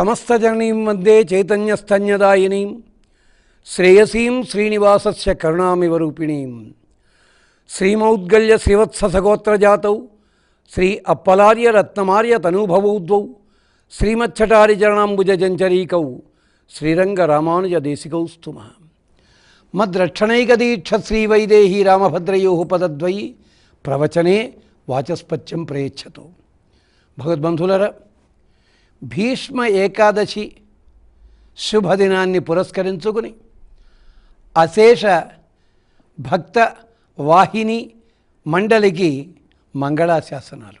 సమస్తజననీం మధ్యే చైతన్యస్తన్యదాయినీం శ్రేయసీం శ్రీనివాసస్య కరుణామివ రూపిణీం. శ్రీమౌద్గల్య శ్రీవత్ససగోత్రజాతౌ. శ్రీ అప్పలార్య రత్నమార్య తనూభవౌద్వౌ శ్రీమచ్చటారి చరణాంబుజంచరీకౌ శ్రీరంగ రామానుజ దేశికౌ మద్రక్షణైకదీక్ష శ్రీవైదేహీ రామభద్రయో పదద్వయి. ప్రవచనే వాచస్పత్యం ప్రయచ్చతు. భగవద్బంధులరా భీష్మ ఏకాదశి శుభదినాన్ని పురస్కరించుకుని అశేష భక్త వాహిని మండలికి మంగళాశాసనాలు.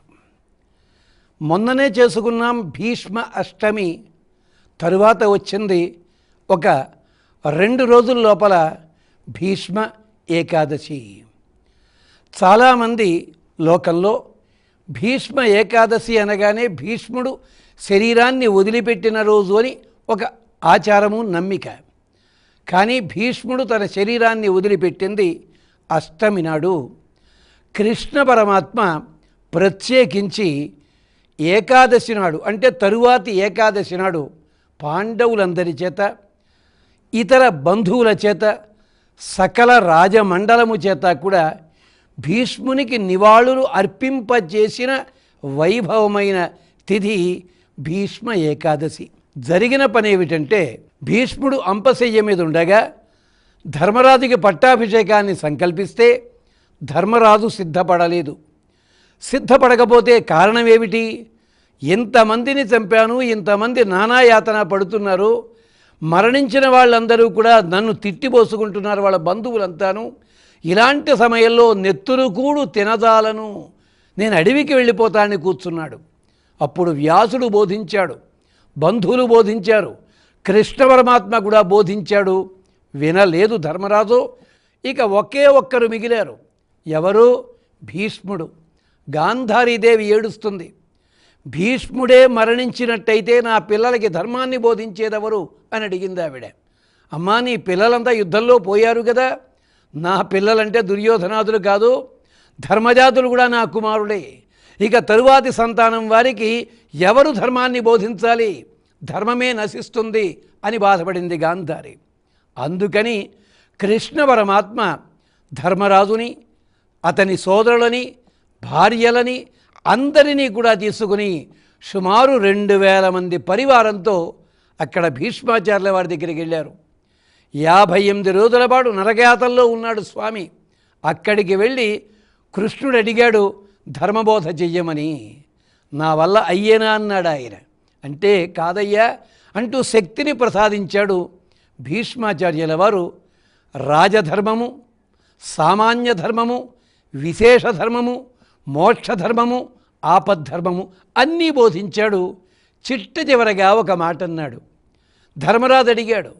మొన్ననే చేసుకున్నాం భీష్మ అష్టమి. తరువాత వచ్చింది ఒక రెండు రోజుల లోపల భీష్మ ఏకాదశి. చాలామంది లోకంలో భీష్మ ఏకాదశి అనగానే భీష్ముడు శరీరాన్ని వదిలిపెట్టిన రోజు అని ఒక ఆచారము నమ్మిక. కానీ భీష్ముడు తన శరీరాన్ని వదిలిపెట్టింది అష్టమి నాడు. కృష్ణ పరమాత్మ ప్రత్యేకించి ఏకాదశి నాడు అంటే తరువాతి ఏకాదశి నాడు పాండవులందరి చేత ఇతర బంధువుల చేత సకల రాజమండలము చేత కూడా భీష్మునికి నివాళులు అర్పింపజేసిన వైభవమైన తిథి భీష్మ ఏకాదశి. జరిగిన పని ఏమిటంటే భీష్ముడు అంపశయ్య మీద ఉండగా ధర్మరాజుకి పట్టాభిషేకాన్ని సంకల్పిస్తే ధర్మరాజు సిద్ధపడలేదు. సిద్ధపడకపోతే కారణం ఏమిటి? ఇంతమందిని చంపాను? ఇంతమంది నానాయాతన పడుతున్నారు? మరణించిన వాళ్ళందరూ కూడా నన్ను తిట్టిపోసుకుంటున్నారు వాళ్ళ బంధువులంతాను. ఇలాంటి సమయంలో నెత్తురు కూడు తినజాలను. నేను అడవికి వెళ్ళిపోతానని కూర్చున్నాడు. అప్పుడు వ్యాసుడు బోధించాడు. బంధువులు బోధించారు. కృష్ణ పరమాత్మ కూడా బోధించాడు. వినలేదు ధర్మరాజు. ఇక ఒకే ఒక్కరు మిగిలారు. ఎవరు? భీష్ముడు. గాంధారీదేవి ఏడుస్తుంది. భీష్ముడే మరణించినట్టయితే నా పిల్లలకి ధర్మాన్ని బోధించేదెవరు? అని అడిగింది ఆవిడ. అమ్మా నీ పిల్లలంతా యుద్ధంలో పోయారు కదా. నా పిల్లలంటే దుర్యోధనాదులు కాదు. ధర్మజాతులు కూడా నా కుమారుడే ఇక తరువాతి సంతానం వారికి ఎవరు ధర్మాన్ని బోధించాలి? ధర్మమే నశిస్తుంది అని బాధపడింది గాంధారి. అందుకని కృష్ణ పరమాత్మ ధర్మరాజుని అతని సోదరులని భార్యలని అందరినీ కూడా తీసుకుని సుమారు రెండు వేల మంది పరివారంతో అక్కడ భీష్మాచార్యుల వారి దగ్గరికి వెళ్ళారు. యాభై ఎనిమిది రోజుల పాటు నరకయాతల్లో ఉన్నాడు స్వామి. అక్కడికి వెళ్ళి కృష్ణుడు అడిగాడు ధర్మబోధ చెయ్యమని నా వల్ల అయ్యేనా అన్నాడు ఆయన. అంటే కాదయ్యా అంటూ శక్తిని ప్రసాదించాడు భీష్మాచార్యుల వారు. రాజధర్మము సామాన్య ధర్మము విశేష ధర్మము మోక్షధర్మము ఆపద్ధర్మము అన్నీ బోధించాడు. చిట్ట చివరగా ఒక మాట అన్నాడు. ధర్మరాజు అడిగాడు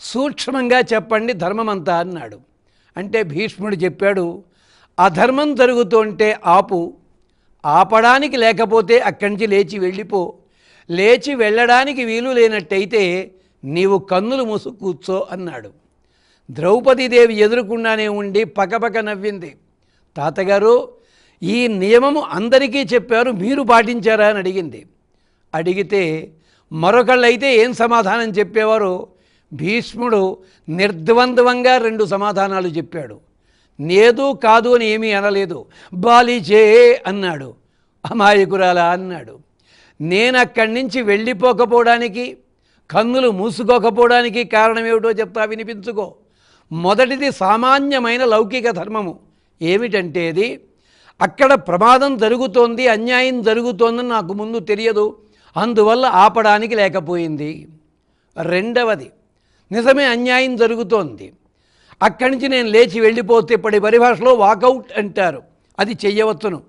సూక్ష్మంగా చెప్పండి ధర్మమంతా అన్నాడు. అంటే భీష్ముడు చెప్పాడు అధర్మం జరుగుతుంటే ఆపు. ఆపడానికి లేకపోతే అక్కడి నుంచి లేచి వెళ్ళిపో. లేచి వెళ్ళడానికి వీలు లేనట్టయితే నీవు కన్నులు మూసు కూర్చో అన్నాడు. ద్రౌపదీదేవి ఎదురుకుండానే ఉండి పకపక నవ్వింది. తాతగారు ఈ నియమము అందరికీ చెప్పారు మీరు పాటించారా అని అడిగింది. అడిగితే మరొకళ్ళైతే ఏం సమాధానం చెప్పేవారో? భీష్ముడు నిర్ద్వంద్వంగా రెండు సమాధానాలు చెప్పాడు. నేదు కాదు అని ఏమీ అనలేదు. బాలిచే అన్నాడు. అమాయకురాలా అన్నాడు. నేను అక్కడి నుంచి వెళ్ళిపోకపోవడానికి కన్నులు మూసుకోకపోవడానికి కారణం ఏమిటో చెప్తా వినిపించుకో. మొదటిది సామాన్యమైన లౌకిక ధర్మము. ఏమిటంటే అది అక్కడ ప్రమాదం జరుగుతోంది అన్యాయం జరుగుతోందని నాకు ముందు తెలియదు. అందువల్ల ఆపడానికి లేకపోయింది. రెండవది నిజమే అన్యాయం జరుగుతోంది. అక్కడి నుంచి నేను లేచి వెళ్ళిపోతే ఇప్పటి పరిభాషలో వాకౌట్ అంటారు. అది చెయ్యవచ్చును.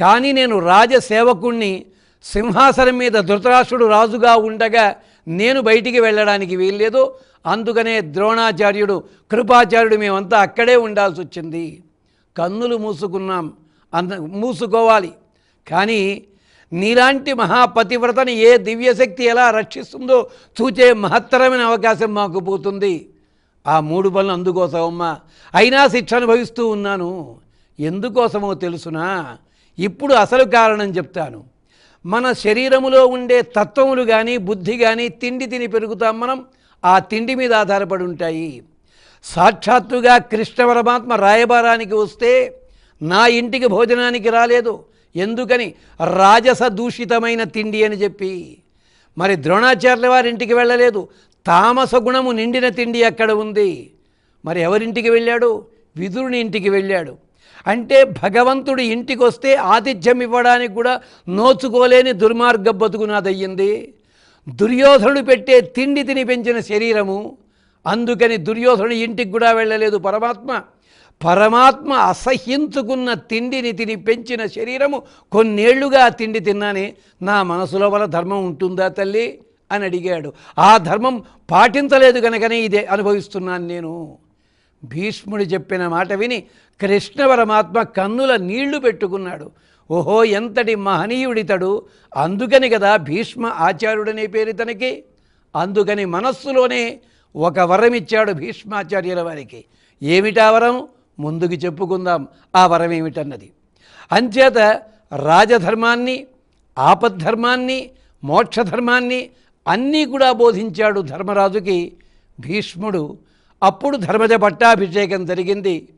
కానీ నేను రాజసేవకుణ్ణి సింహాసనం మీద ధృతరాష్ట్రుడు రాజుగా ఉండగా నేను బయటికి వెళ్ళడానికి వీల్లేదు. అందుకనే ద్రోణాచార్యుడు కృపాచార్యుడు మేమంతా అక్కడే ఉండాల్సి వచ్చింది. కన్నులు మూసుకున్నాం. అంద మూసుకోవాలి. కానీ నీలాంటి మహాపతివ్రతని ఏ దివ్యశక్తి ఎలా రక్షిస్తుందో చూచే మహత్తరమైన అవకాశం మాకు పోతుంది. ఆ మూడు పనులు అందుకోసమమ్మా. అయినా శిక్ష అనుభవిస్తూ ఉన్నాను. ఎందుకోసమో తెలుసునా? ఇప్పుడు అసలు కారణం చెప్తాను. మన శరీరములో ఉండే తత్వములు కానీ బుద్ధి కానీ తిండి తిని పెరుగుతాం మనం. ఆ తిండి మీద ఆధారపడి ఉంటాయి. సాక్షాత్తుగా కృష్ణ పరమాత్మ రాయబారానికి వస్తే నా ఇంటికి భోజనానికి రాలేదు. ఎందుకని? రాజస దూషితమైన తిండి అని చెప్పి. మరి ద్రోణాచార్యుల వారి ఇంటికి వెళ్ళలేదు. తామస గుణము నిండిన తిండి అక్కడ ఉంది? మరి ఎవరింటికి వెళ్ళాడు? విదురుని ఇంటికి వెళ్ళాడు. అంటే భగవంతుడు ఇంటికి వస్తే ఆతిథ్యం ఇవ్వడానికి కూడా నోచుకోలేని దుర్మార్గ బతుకు నాదయ్యింది. దుర్యోధనుడు పెట్టే తిండి తిని పెంచిన శరీరము అందుకని దుర్యోధనుడు ఇంటికి కూడా వెళ్ళలేదు. పరమాత్మ పరమాత్మ అసహ్యించుకున్న తిండిని తిని పెంచిన శరీరము కొన్నేళ్ళుగా ఆ తిండి తిన్నానే. నా మనసులో వల్ల ధర్మం ఉంటుందా తల్లి? అని అడిగాడు. ఆ ధర్మం పాటించలేదు కనుకనే ఇదే అనుభవిస్తున్నాను నేను. భీష్ముడు చెప్పిన మాట విని కృష్ణ పరమాత్మ కన్నుల నీళ్ళు పెట్టుకున్నాడు. ఓహో ఎంతటి మహనీయుడితడు. అందుకని కదా భీష్మ ఆచార్యుడనే పేరు ఇతనికి అందుకని మనస్సులోనే ఒక వరం ఇచ్చాడు భీష్మాచార్యుల వారికి. ఏమిటా వరం? ముందుకు చెప్పుకుందాం. ఆ వరం ఏమిటన్నది? అంచేత రాజధర్మాన్ని ఆపద్ధర్మాన్ని మోక్షధర్మాన్ని అన్నీ కూడా బోధించాడు ధర్మరాజుకి. భీష్ముడు అప్పుడు ధర్మజ పట్టాభిషేకం జరిగింది.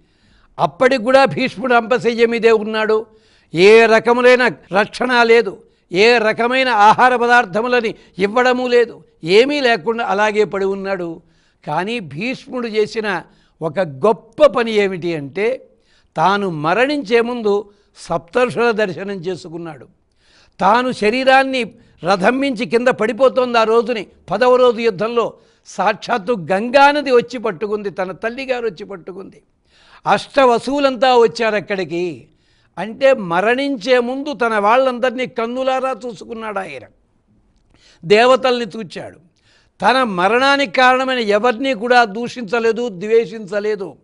అప్పటికి కూడా భీష్ముడు అంపశయ్య మీదే ఉన్నాడు. ఏ రకములైన రక్షణ లేదు. ఏ రకమైన ఆహార పదార్థములని ఇవ్వడము లేదు. ఏమీ లేకుండా అలాగే పడి ఉన్నాడు. కానీ భీష్ముడు చేసిన ఒక గొప్ప పని ఏమిటి అంటే తాను మరణించే ముందు సప్తర్షుల దర్శనం చేసుకున్నాడు. తాను శరీరాన్ని రథం మించి కింద పడిపోతోంది ఆ రోజుని. పదవ రోజు యుద్ధంలో సాక్షాత్తు గంగానది వచ్చి పట్టుకుంది తన తల్లిగారు వచ్చి పట్టుకుంది. అష్టవసువులంతా వచ్చారు అక్కడికి అంటే మరణించే ముందు తన వాళ్ళందరినీ కన్నులారా చూసుకున్నాడు ఆయన. దేవతల్ని చూచాడు. తన మరణానికి కారణమైన ఎవరిని కూడా దూషించలేదు ద్వేషించలేదు.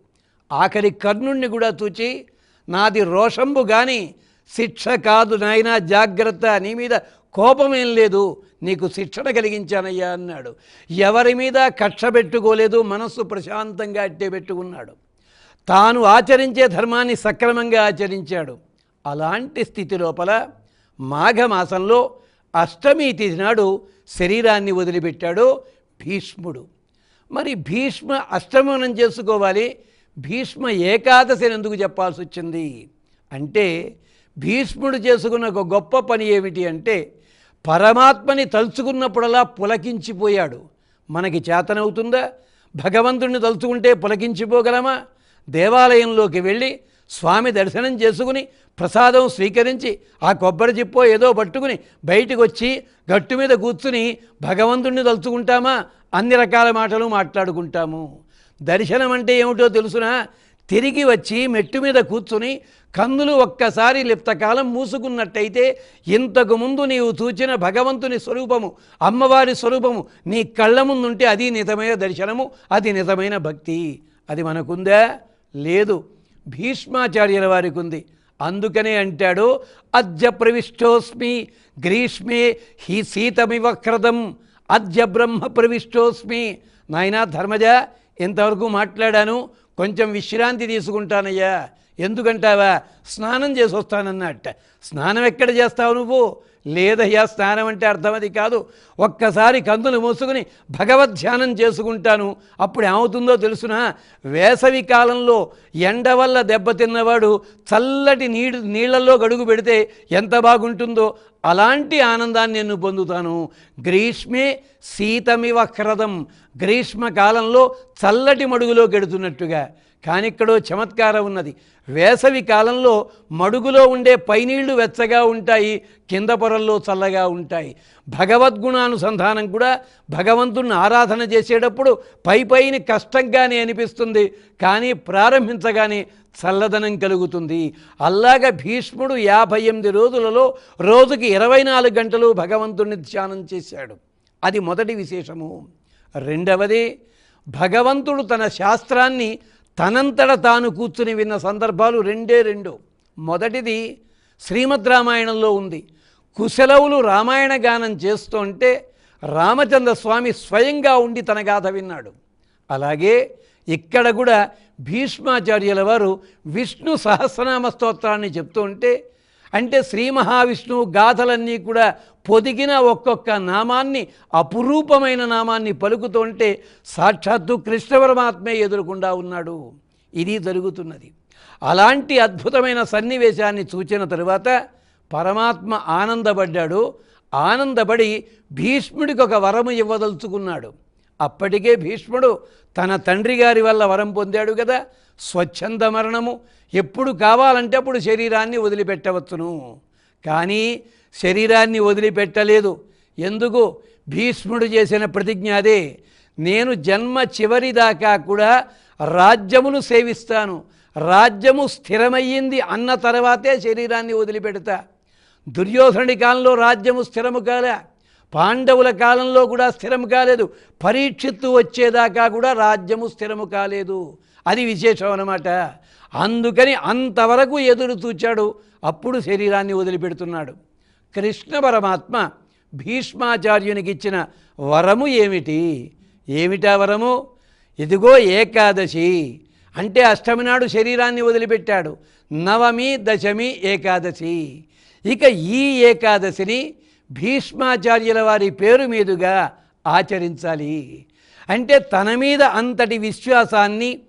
ఆఖరి కర్ణుణ్ణి కూడా చూచి నాది రోషంబు కానీ శిక్ష కాదు నాయన జాగ్రత్త నీ మీద కోపమేం లేదు నీకు శిక్షణ కలిగించానయ్యా అన్నాడు. ఎవరి మీద కక్ష పెట్టుకోలేదు మనస్సు ప్రశాంతంగా అట్టే పెట్టుకున్నాడు. తాను ఆచరించే ధర్మాన్ని సక్రమంగా ఆచరించాడు. అలాంటి స్థితి లోపల మాఘమాసంలో అష్టమి తిథి నాడు శరీరాన్ని వదిలిపెట్టాడు భీష్ముడు. మరి భీష్మ అష్టమనం చేసుకోవాలి భీష్మ ఏకాదశిని ఎందుకు చెప్పాల్సి వచ్చింది? అంటే భీష్ముడు చేసుకున్న ఒక గొప్ప పని ఏమిటి అంటే పరమాత్మని తలుచుకున్నప్పుడల్లా పులకించిపోయాడు. మనకి చేతనవుతుందా? భగవంతుడిని తలుచుకుంటే పులకించిపోగలమా? దేవాలయంలోకి వెళ్ళి స్వామి దర్శనం చేసుకుని ప్రసాదం స్వీకరించి ఆ కొబ్బరి చిప్పో ఏదో పట్టుకుని బయటకు వచ్చి గట్టు మీద కూర్చుని భగవంతుణ్ణి తలుచుకుంటామా? అన్ని రకాల మాటలు మాట్లాడుకుంటాము. దర్శనం అంటే ఏమిటో తెలుసునా? తిరిగి వచ్చి మెట్టు మీద కూర్చుని కన్నులు ఒక్కసారి లిప్తకాలం మూసుకున్నట్టయితే ఇంతకు ముందు నీవు చూచిన భగవంతుని స్వరూపము అమ్మవారి స్వరూపము నీ కళ్ళ ముందుంటే అది నిజమైన దర్శనము అది నిజమైన భక్తి. అది మనకుందా? లేదు. భీష్మాచార్యుల వారికి ఉంది. అందుకనే అంటాడు అద్య ప్రవిష్టోస్మి గ్రీష్మే హి శీతమివ క్రదం అద్య బ్రహ్మ ప్రవిష్టోస్మి. నాయనా ధర్మజ ఇంతవరకు మాట్లాడాను. కొంచెం విశ్రాంతి తీసుకుంటానయ్యా. ఎందుకంటావా? స్నానం చేసి వస్తానన్నట్ట స్నానం ఎక్కడ చేస్తావు నువ్వు? లేదయ్యా స్నానం అంటే అర్థం అది కాదు. ఒక్కసారి కందులు మూసుకుని భగవద్ ధ్యానం చేసుకుంటాను. అప్పుడు ఏమవుతుందో తెలుసునా? వేసవి కాలంలో ఎండ వల్ల దెబ్బతిన్నవాడు చల్లటి నీళ్ళు నీళ్ళలో గడుగు పెడితే ఎంత బాగుంటుందో అలాంటి ఆనందాన్ని నేను పొందుతాను. గ్రీష్మే శీతమివ క్రదం. గ్రీష్మకాలంలో చల్లటి మడుగులో గెడుతున్నట్టుగా. కానీ ఇక్కడో చమత్కారం ఉన్నది. వేసవి కాలంలో మడుగులో ఉండే పైనీళ్ళు వెచ్చగా ఉంటాయి కింద పొరల్లో చల్లగా ఉంటాయి. భగవద్గుణానుసంధానం కూడా భగవంతుణ్ణి ఆరాధన చేసేటప్పుడు పై పైన కష్టంగానే అనిపిస్తుంది. కానీ ప్రారంభించగానే చల్లదనం కలుగుతుంది. అల్లాగ భీష్ముడు యాభై ఎనిమిది రోజులలో రోజుకి ఇరవై నాలుగు గంటలు భగవంతుణ్ణి ధ్యానం చేశాడు. అది మొదటి విశేషము. రెండవది భగవంతుడు తన శాస్త్రాన్ని తనంతట తాను కూర్చుని విన్న సందర్భాలు రెండే రెండు. మొదటిది శ్రీమద్ రామాయణంలో ఉంది. కుశలవులు రామాయణ గానం చేస్తుంటే రామచంద్ర స్వామి స్వయంగా ఉండి తన గాథ విన్నాడు. అలాగే ఇక్కడ కూడా భీష్మాచార్యుల వారు విష్ణు సహస్రనామ స్తోత్రాన్ని చెప్తూ ఉంటే అంటే శ్రీ మహావిష్ణువు గాథలన్నీ కూడా పొదిగిన ఒక్కొక్క నామాన్ని అపురూపమైన నామాన్ని పలుకుతుంటే సాక్షాత్తు కృష్ణ పరమాత్మే ఎదురుకుండా ఉన్నాడు. ఇది జరుగుతున్నది. అలాంటి అద్భుతమైన సన్నివేశాన్ని చూచిన తరువాత పరమాత్మ ఆనందపడ్డాడు. ఆనందపడి భీష్ముడికి ఒక వరము ఇవ్వదలుచుకున్నాడు. అప్పటికే భీష్ముడు తన తండ్రి గారి వల్ల వరం పొందాడు కదా. స్వచ్ఛంద మరణము. ఎప్పుడు కావాలంటే అప్పుడు శరీరాన్ని వదిలిపెట్టవచ్చును. కానీ శరీరాన్ని వదిలిపెట్టలేదు. ఎందుకు? భీష్ముడు చేసిన ప్రతిజ్ఞ అదే. నేను జన్మ చివరి దాకా కూడా రాజ్యమును సేవిస్తాను. రాజ్యము స్థిరమయ్యింది అన్న తర్వాతే శరీరాన్ని వదిలిపెడతా. దుర్యోధనుడి కాలంలో రాజ్యము స్థిరము కాలే. పాండవుల కాలంలో కూడా స్థిరం కాలేదు. పరీక్షిత్తు వచ్చేదాకా కూడా రాజ్యము స్థిరము కాలేదు. అది విశేషం అన్నమాట. అందుకని అంతవరకు ఎదురు చూచాడు. అప్పుడు శరీరాన్ని వదిలిపెడుతున్నాడు. కృష్ణ పరమాత్మ భీష్మాచార్యునికి ఇచ్చిన వరము ఏమిటి? ఏమిటా వరము? ఇదిగో ఏకాదశి. అంటే అష్టమి నాడు శరీరాన్ని వదిలిపెట్టాడు. నవమి దశమి ఏకాదశి. ఇక ఈ ఏకాదశిని భీష్మాచార్యుల వారి పేరు మీదుగా ఆచరించాలి. అంటే తన మీద అంతటి విశ్వాసాన్ని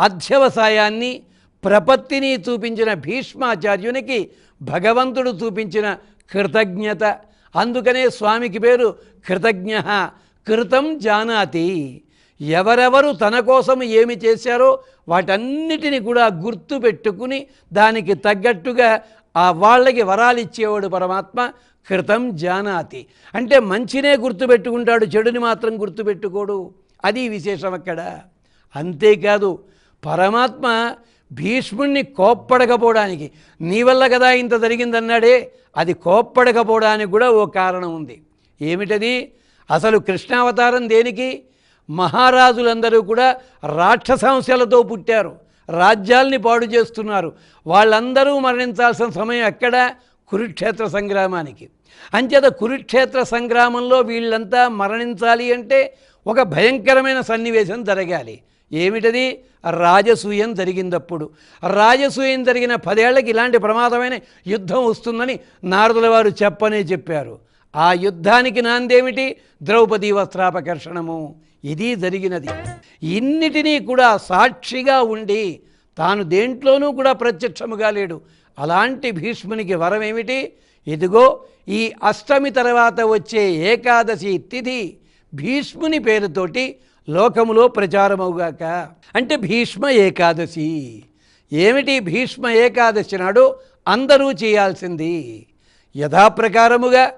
అధ్యవసాయాన్ని ప్రపత్తిని చూపించిన భీష్మాచార్యునికి భగవంతుడు చూపించిన కృతజ్ఞత. అందుకనే స్వామికి పేరు కృతజ్ఞ. కృతం జానాతి. ఎవరెవరు తన కోసం ఏమి చేశారో వాటన్నిటిని కూడా గుర్తు పెట్టుకుని దానికి తగ్గట్టుగా ఆ వాళ్ళకి వరాలు ఇచ్చేవాడు పరమాత్మ కృతం జానాతి. అంటే మంచినే గుర్తుపెట్టుకుంటాడు చెడుని మాత్రం గుర్తుపెట్టుకోడు అది విశేషం అక్కడ. అంతేకాదు పరమాత్మ భీష్ముణ్ణి కోప్పడకపోవడానికి. నీ వల్ల కదా ఇంత జరిగిందన్నాడే? అది కోప్పడకపోవడానికి కూడా ఓ కారణం ఉంది. ఏమిటది? అసలు కృష్ణావతారం దేనికి? మహారాజులందరూ కూడా రాక్షసాంశాలతో పుట్టారు. రాజ్యాల్ని పాడు చేస్తున్నారు. వాళ్ళందరూ మరణించాల్సిన సమయం ఎక్కడ? కురుక్షేత్ర సంగ్రామానికి. అంచేత కురుక్షేత్ర సంగ్రామంలో వీళ్ళంతా మరణించాలి అంటే ఒక భయంకరమైన సన్నివేశం జరగాలి. ఏమిటది? రాజసూయం జరిగిందప్పుడు రాజసూయం జరిగిన పదేళ్ళకి ఇలాంటి ప్రమాదమైన యుద్ధం వస్తుందని నారదుల వారు చెప్పనే చెప్పారు. ఆ యుద్ధానికి నాందేమిటి? ద్రౌపది వస్త్రాపకర్షణము. ఇది జరిగినది. ఇన్నిటినీ కూడా సాక్షిగా ఉండి తాను దేంట్లోనూ కూడా ప్రత్యక్షముగా లేడు. అలాంటి భీష్మునికి వరం ఏమిటి ఇదిగో ఈ అష్టమి తర్వాత వచ్చే ఏకాదశి తిథి భీష్ముని పేరుతోటి లోకములో ప్రచారమవుగాక. అంటే భీష్మ ఏకాదశి. ఏమిటి భీష్మ ఏకాదశి నాడు? అందరూ చేయాల్సింది. యథాప్రకారముగా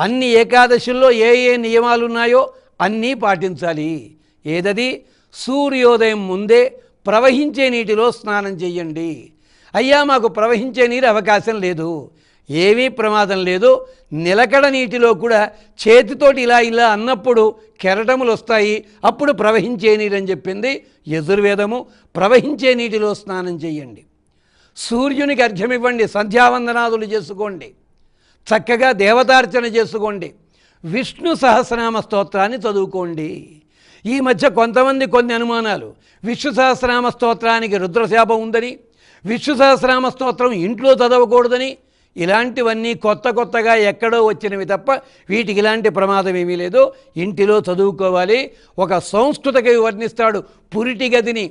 అన్ని ఏకాదశుల్లో ఏ ఏ నియమాలు ఉన్నాయో అన్నీ పాటించాలి. ఏదది? సూర్యోదయం ముందే ప్రవహించే నీటిలో స్నానం చెయ్యండి అయ్యా మాకు ప్రవహించే నీరు అవకాశం లేదు. ఏమీ ప్రమాదం లేదు. నిలకడ నీటిలో కూడా చేతితోటి ఇలా ఇలా అన్నప్పుడు కెరటములు వస్తాయి. అప్పుడు ప్రవహించే నీరు అని చెప్పింది యజుర్వేదము. ప్రవహించే నీటిలో స్నానం చేయండి. సూర్యునికి అర్ఘ్యమివ్వండి. సంధ్యావందనాదులు చేసుకోండి. చక్కగా దేవతార్చన చేసుకోండి. విష్ణు సహస్రనామ స్తోత్రాన్ని చదువుకోండి. ఈ మధ్య కొంతమంది కొన్ని అనుమానాలు. విష్ణు సహస్రనామ స్తోత్రానికి రుద్రశాపం ఉందని విష్ణు సహస్రనామ స్తోత్రం ఇంట్లో చదవకూడదని ఇలాంటివన్నీ కొత్త కొత్తగా ఎక్కడో వచ్చినవి తప్ప వీటికి ఇలాంటి ప్రమాదం ఏమీ లేదు. ఇంటిలో చదువుకోవాలి. ఒక సంస్కృతకవి వర్ణిస్తాడు పురిటి గదిని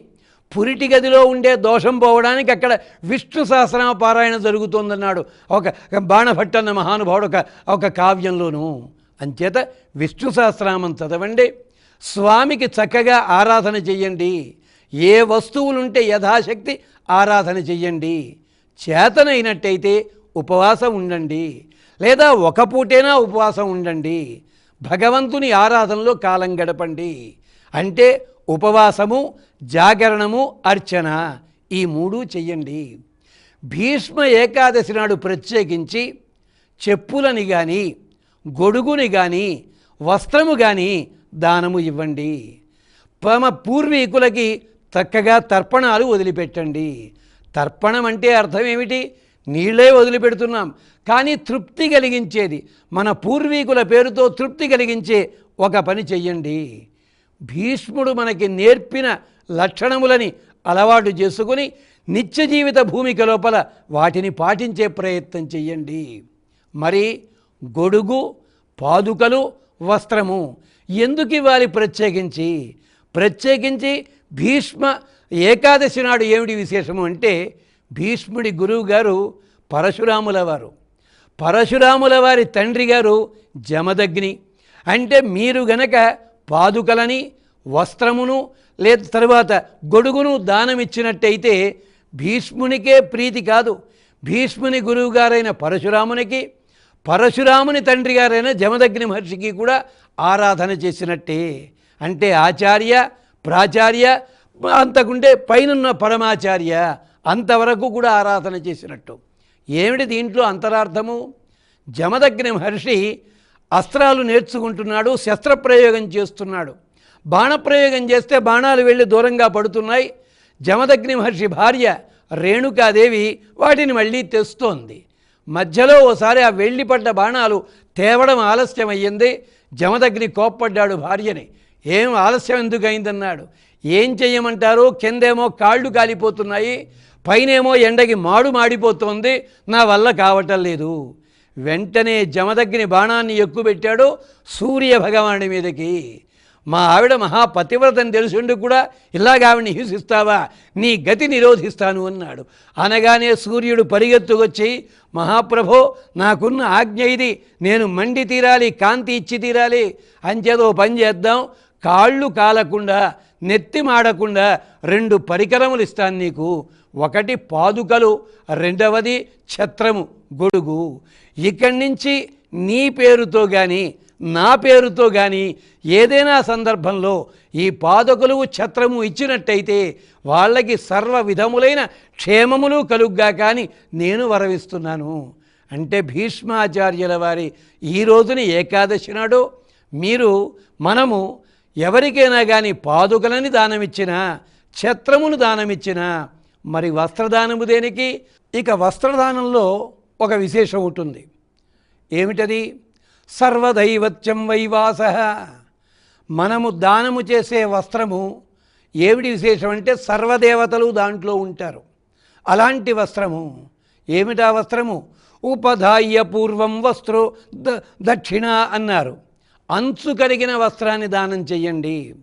పురిటి గదిలో ఉండే దోషం పోవడానికి అక్కడ విష్ణు సహస్రనామ పారాయణ జరుగుతోందన్నాడు. ఒక బాణభట్టన్న మహానుభావుడు ఒక ఒక కావ్యంలోనూ. అంచేత విష్ణు సహస్రనామం చదవండి. స్వామికి చక్కగా ఆరాధన చెయ్యండి. ఏ వస్తువులుంటే యథాశక్తి ఆరాధన చెయ్యండి. చేతనైనట్టయితే ఉపవాసం ఉండండి. లేదా ఒక పూటైనా ఉపవాసం ఉండండి. భగవంతుని ఆరాధనలో కాలం గడపండి. అంటే ఉపవాసము జాగరణము అర్చన ఈ మూడు చెయ్యండి. భీష్మ ఏకాదశి నాడు ప్రత్యేకించి చెప్పులని కానీ గొడుగుని కానీ వస్త్రము కానీ దానము ఇవ్వండి. తమ పూర్వీకులకి చక్కగా తర్పణాలు వదిలిపెట్టండి. తర్పణం అంటే అర్థం ఏమిటి? నీళ్ళే వదిలిపెడుతున్నాం. కానీ తృప్తి కలిగించేది మన పూర్వీకుల పేరుతో తృప్తి కలిగించే ఒక పని చెయ్యండి. భీష్ముడు మనకి నేర్పిన లక్షణములని అలవాటు చేసుకుని నిత్య జీవిత భూమిక లోపల వాటిని పాటించే ప్రయత్నం చెయ్యండి. మరి గొడుగు పాదుకలు వస్త్రము ఎందుకు ఇవ్వాలి ప్రత్యేకించి? ప్రత్యేకించి భీష్మ ఏకాదశి నాడు ఏమిటి విశేషము అంటే భీష్ముడి గురువు గారు పరశురాముల వారు పరశురాముల వారి తండ్రి గారు జమదగ్ని. అంటే మీరు గనక పాదుకలని వస్త్రమును లేదా తర్వాత గొడుగును దానం ఇచ్చినట్టయితే భీష్మునికే ప్రీతి కాదు. భీష్ముని గురువుగారైన పరశురామునికి పరశురాముని తండ్రి గారైన జమదగ్ని మహర్షికి కూడా ఆరాధన చేసినట్టే. అంటే ఆచార్య ప్రాచార్య అంతకుంటే పైనున్న పరమాచార్య అంతవరకు కూడా ఆరాధన చేసినట్టు. ఏమిటి దీంట్లో అంతరార్థము? జమదగ్ని మహర్షి అస్త్రాలు నేర్చుకుంటున్నాడు శస్త్రప్రయోగం చేస్తున్నాడు. బాణప్రయోగం చేస్తే బాణాలు వెళ్ళి దూరంగా పడుతున్నాయి. జమదగ్ని మహర్షి భార్య రేణుకాదేవి వాటిని మళ్ళీ తెస్తోంది. మధ్యలో ఓసారి ఆ వెళ్ళిపడ్డ బాణాలు తేవడం ఆలస్యం అయ్యింది జమదగ్ని కోప్పడ్డాడు భార్యని. ఏం ఆలస్యం ఎందుకు అయిందన్నాడు ఏం చెయ్యమంటారు? కిందేమో కాళ్ళు కాలిపోతున్నాయి. పైనేమో ఎండకి మాడు మాడిపోతోంది నా వల్ల కావటం లేదు. వెంటనే జమదగ్ని బాణాన్ని ఎక్కుపెట్టాడు సూర్య భగవాని మీదకి. మా ఆవిడ మహాపతివ్రతని తెలుసుండి కూడా ఇలాగ ఆవిడని హింసిస్తావా? నీ గతి నిరోధిస్తాను అన్నాడు. అనగానే సూర్యుడు పరిగెత్తుకొచ్చి మహాప్రభో నాకున్న ఆజ్ఞ ఇది. నేను మండి తీరాలి కాంతి ఇచ్చి తీరాలి. అంచేదో పని చేద్దాం. కాళ్ళు కాలకుండా నెత్తి మాడకుండా రెండు పరికరములు ఇస్తాను నీకు. ఒకటి పాదుకలు రెండవది ఛత్రము. గొడుగు. ఇక్కడి నుంచి నీ పేరుతో కానీ నా పేరుతో కానీ ఏదైనా సందర్భంలో ఈ పాదకులు ఛత్రము ఇచ్చినట్టయితే వాళ్ళకి సర్వ విధములైన క్షేమములు కలుగ్గా కానీ నేను వరవిస్తున్నాను అంటే భీష్మాచార్యుల వారి ఈ రోజుని ఏకాదశి నాడు మీరు మనము ఎవరికైనా కానీ పాదుకలని దానమిచ్చినా ఛత్రమును దానమిచ్చినా మరి వస్త్రదానము దేనికి? ఇక వస్త్రదానంలో ఒక విశేషం ఉంటుంది. ఏమిటది? సర్వదైవత్యం వైవాస. మనము దానము చేసే వస్త్రము ఏమిటి విశేషం అంటే సర్వదేవతలు దాంట్లో ఉంటారు. అలాంటి వస్త్రము ఏమిటా వస్త్రము? ఉపధాయ్య పూర్వం వస్త్రో ద దక్షిణ అన్నారు. అంచు కలిగిన వస్త్రాన్ని దానం చెయ్యండి.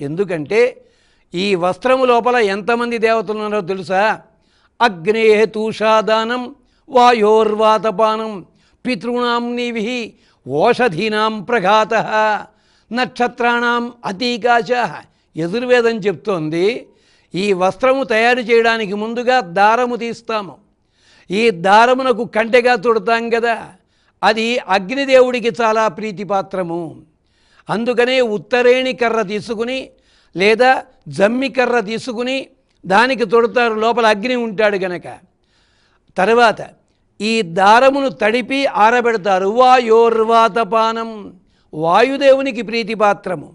ఎందుకంటే ఈ వస్త్రము లోపల ఎంతమంది దేవతలు ఉన్నారో తెలుసా? అగ్నే తూషాదానం వాయోర్వాతపానం పితృణాం నివిహి ఓషధీనాం ప్రఘాత నక్షత్రాణం అతీకాశ యజుర్వేదం చెప్తోంది ఈ వస్త్రము తయారు చేయడానికి ముందుగా దారము తీస్తాము. ఈ దారమునకు కంటెగా తుడతాం కదా అది అగ్నిదేవుడికి చాలా ప్రీతిపాత్రము. అందుకనే ఉత్తరేణి కర్ర తీసుకుని లేదా జమ్మి కర్ర తీసుకుని దానికి తొడతారు లోపల అగ్ని ఉంటాడు గనక. తర్వాత ఈ దారమును తడిపి ఆరబెడతారు. వాయోర్వాతపానం వాయుదేవునికి ప్రీతిపాత్రము.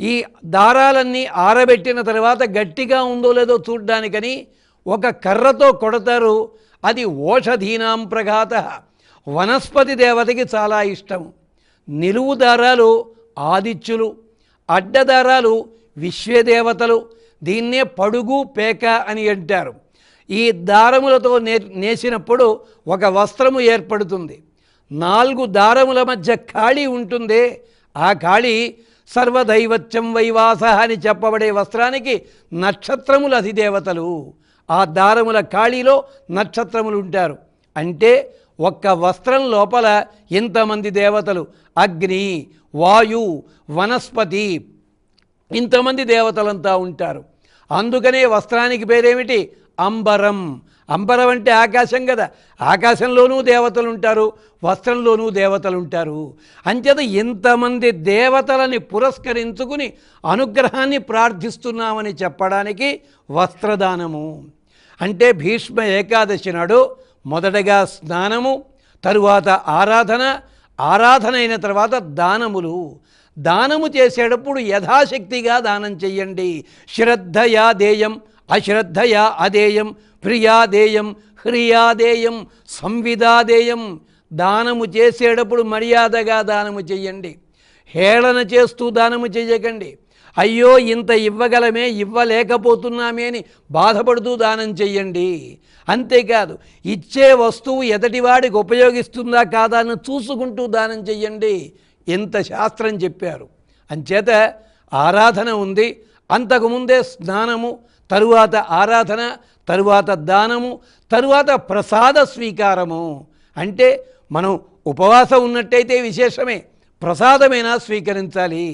ఈ దారాలన్నీ ఆరబెట్టిన తర్వాత గట్టిగా ఉందో లేదో చూడ్డానికని ఒక కర్రతో కొడతారు. అది ఓషధీనాం ప్రఘాత. వనస్పతి దేవతకి చాలా ఇష్టం నిలువు దారాలు ఆదిత్యులు అడ్డదారాలు విశ్వదేవతలు దీన్నే పడుగు పేక అని అంటారు. ఈ దారములతో నే నేసినప్పుడు ఒక వస్త్రము ఏర్పడుతుంది. నాలుగు దారముల మధ్య ఖాళీ ఉంటుంది ఆ ఖాళీ సర్వదైవత్యం వైవాస అని చెప్పబడే వస్త్రానికి నక్షత్రములు అధిదేవతలు. ఆ దారముల ఖాళీలో నక్షత్రములు ఉంటారు అంటే ఒక్క వస్త్రం లోపల ఇంతమంది దేవతలు? అగ్ని వాయు వనస్పతి ఇంతమంది దేవతలంతా ఉంటారు. అందుకనే వస్త్రానికి పేరేమిటి? అంబరం. అంబరం అంటే ఆకాశం కదా. ఆకాశంలోనూ దేవతలు ఉంటారు వస్త్రంలోనూ దేవతలు ఉంటారు అంచేత ఇంతమంది దేవతలని పురస్కరించుకుని అనుగ్రహాన్ని ప్రార్థిస్తున్నామని చెప్పడానికి వస్త్రదానము. అంటే భీష్మ ఏకాదశి నాడు మొదటగా స్నానము తరువాత ఆరాధన ఆరాధన అయిన తర్వాత దానములు. దానము చేసేటప్పుడు యథాశక్తిగా దానం చెయ్యండి. శ్రద్ధయా దేయం అశ్రద్ధయా అదేయం ప్రియాదేయం హ్రియాదేయం సంవిదాదేయం దానము చేసేటప్పుడు మర్యాదగా దానము చెయ్యండి. హేళన చేస్తూ దానము చెయ్యకండి. అయ్యో ఇంత ఇవ్వగలమే ఇవ్వలేకపోతున్నామే అని బాధపడుతూ దానం చెయ్యండి. అంతేకాదు ఇచ్చే వస్తువు ఎదటివాడికి ఉపయోగిస్తుందా కాదా అని చూసుకుంటూ దానం చెయ్యండి. ఇంత శాస్త్రం చెప్పారు. అంచేత ఆరాధన ఉంది. అంతకుముందే స్నానము తరువాత ఆరాధన తరువాత దానము తరువాత ప్రసాద స్వీకారము. అంటే మనం ఉపవాసం ఉన్నట్టయితే విశేషమే. ప్రసాదమైనా స్వీకరించాలి?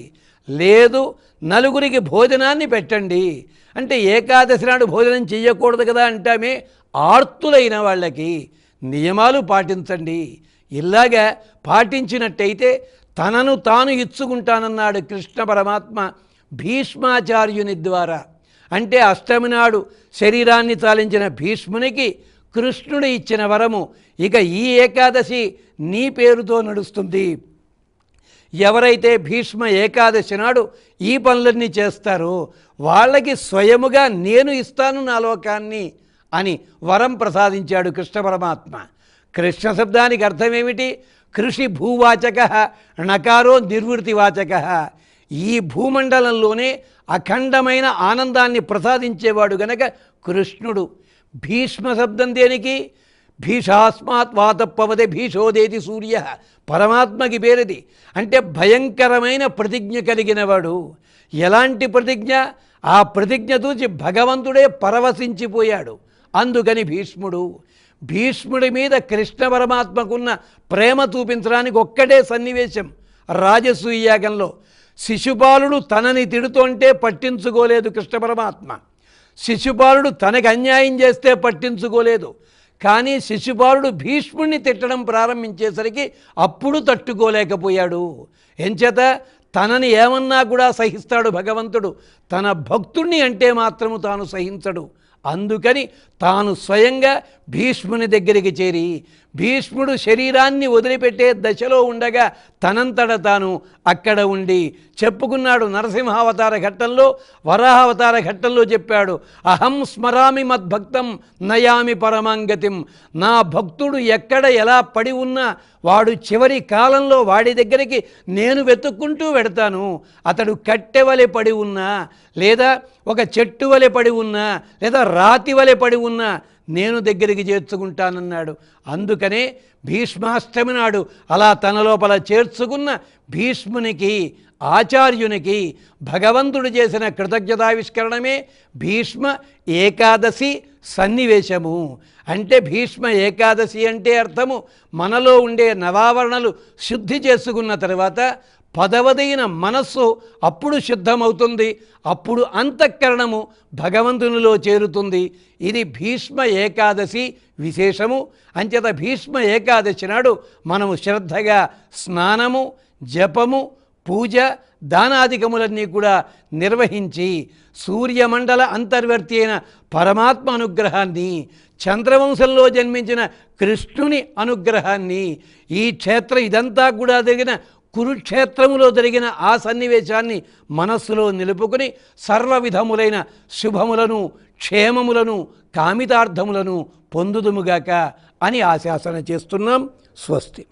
లేదు నలుగురికి భోజనాన్ని పెట్టండి. అంటే ఏకాదశి నాడు భోజనం చేయకూడదు కదా అంటామే ఆర్తులైన వాళ్ళకి నియమాలు పాటించండి. ఇలాగా పాటించినట్టయితే తనను తాను ఇచ్చుకుంటానన్నాడు కృష్ణ పరమాత్మ భీష్మాచార్యుని ద్వారా. అంటే అష్టమి నాడు శరీరాన్ని చాలించిన భీష్మునికి కృష్ణుడు ఇచ్చిన వరము. ఇక ఈ ఏకాదశి నీ పేరుతో నడుస్తుంది. ఎవరైతే భీష్మ ఏకాదశి నాడు ఈ పనులన్నీ చేస్తారో వాళ్ళకి స్వయముగా నేను ఇస్తాను నా లోకాన్ని అని వరం ప్రసాదించాడు కృష్ణ పరమాత్మ. కృష్ణ శబ్దానికి అర్థమేమిటి? కృషి భూవాచక నకారో నిర్వృతివాచక. ఈ భూమండలంలోనే అఖండమైన ఆనందాన్ని ప్రసాదించేవాడు గనక కృష్ణుడు. భీష్మ శబ్దం దేనికి? భీషాస్మాత్ వాతప్పవదే భీషోదేది సూర్య పరమాత్మకి పేరది. అంటే భయంకరమైన ప్రతిజ్ఞ కలిగినవాడు. ఎలాంటి ప్రతిజ్ఞ? ఆ ప్రతిజ్ఞ చూసి భగవంతుడే పరవశించిపోయాడు. అందుకని భీష్ముడు భీష్ముడి మీద కృష్ణ పరమాత్మకున్న ప్రేమ చూపించడానికి ఒక్కటే సన్నివేశం రాజసూయాగంలో శిశుపాలుడు తనని తిడుతుంటే పట్టించుకోలేదు కృష్ణ పరమాత్మ. శిశుపాలుడు తనకు అన్యాయం చేస్తే పట్టించుకోలేదు. కానీ శిశుపాలుడు భీష్ముడిని తిట్టడం ప్రారంభించేసరికి అప్పుడు తట్టుకోలేకపోయాడు. ఎంచేత తనని ఏమన్నా కూడా సహిస్తాడు భగవంతుడు. తన భక్తుణ్ణి అంటే మాత్రము తాను సహించడు. అందుకని తాను స్వయంగా భీష్ముని దగ్గరికి చేరి భీష్ముడు శరీరాన్ని వదిలిపెట్టే దశలో ఉండగా తనంతట తాను అక్కడ ఉండి చెప్పుకున్నాడు నరసింహావతార ఘట్టంలో వరాహావతార ఘట్టంలో చెప్పాడు అహం స్మరామి మద్భక్తం నయామి పరమాంగతిం. నా భక్తుడు ఎక్కడ ఎలా పడి ఉన్నా వాడు చివరి కాలంలో వాడి దగ్గరికి నేను వెతుక్కుంటూ వెడతాను. అతడు కట్టెవలె పడి ఉన్నా లేదా ఒక చెట్టు వలె పడి ఉన్నా లేదా రాతి వలె పడి ఉన్నా నేను దగ్గరికి చేర్చుకుంటానన్నాడు. అందుకనే భీష్మాష్టమి నాడు అలా తన లోపల చేర్చుకున్న భీష్మునికి ఆచార్యునికి భగవంతుడు చేసిన కృతజ్ఞతావిష్కరణమే భీష్మ ఏకాదశి సన్నివేశము. అంటే భీష్మ ఏకాదశి అంటే అర్థము మనలో ఉండే నవావరణలు శుద్ధి చేసుకున్న తర్వాత పదవదైన మనస్సు అప్పుడు శుద్ధమవుతుంది అప్పుడు అంతఃకరణము భగవంతునిలో చేరుతుంది. ఇది భీష్మ ఏకాదశి విశేషము. అంచేత భీష్మ ఏకాదశి నాడు మనము శ్రద్ధగా స్నానము జపము పూజ దానాధికములన్నీ కూడా నిర్వహించి సూర్యమండల అంతర్వర్తి అయిన పరమాత్మ అనుగ్రహాన్ని చంద్రవంశంలో జన్మించిన కృష్ణుని అనుగ్రహాన్ని ఈ క్షేత్రం ఇదంతా కూడా జరిగిన కురుక్షేత్రములో జరిగిన ఆ సన్నివేశాన్ని మనస్సులో నిలుపుకొని సర్వ విధములైన శుభములను క్షేమములను కామితార్థములను పొందుదుముగాక అని ఆశాసన చేస్తున్నాం. స్వస్తి.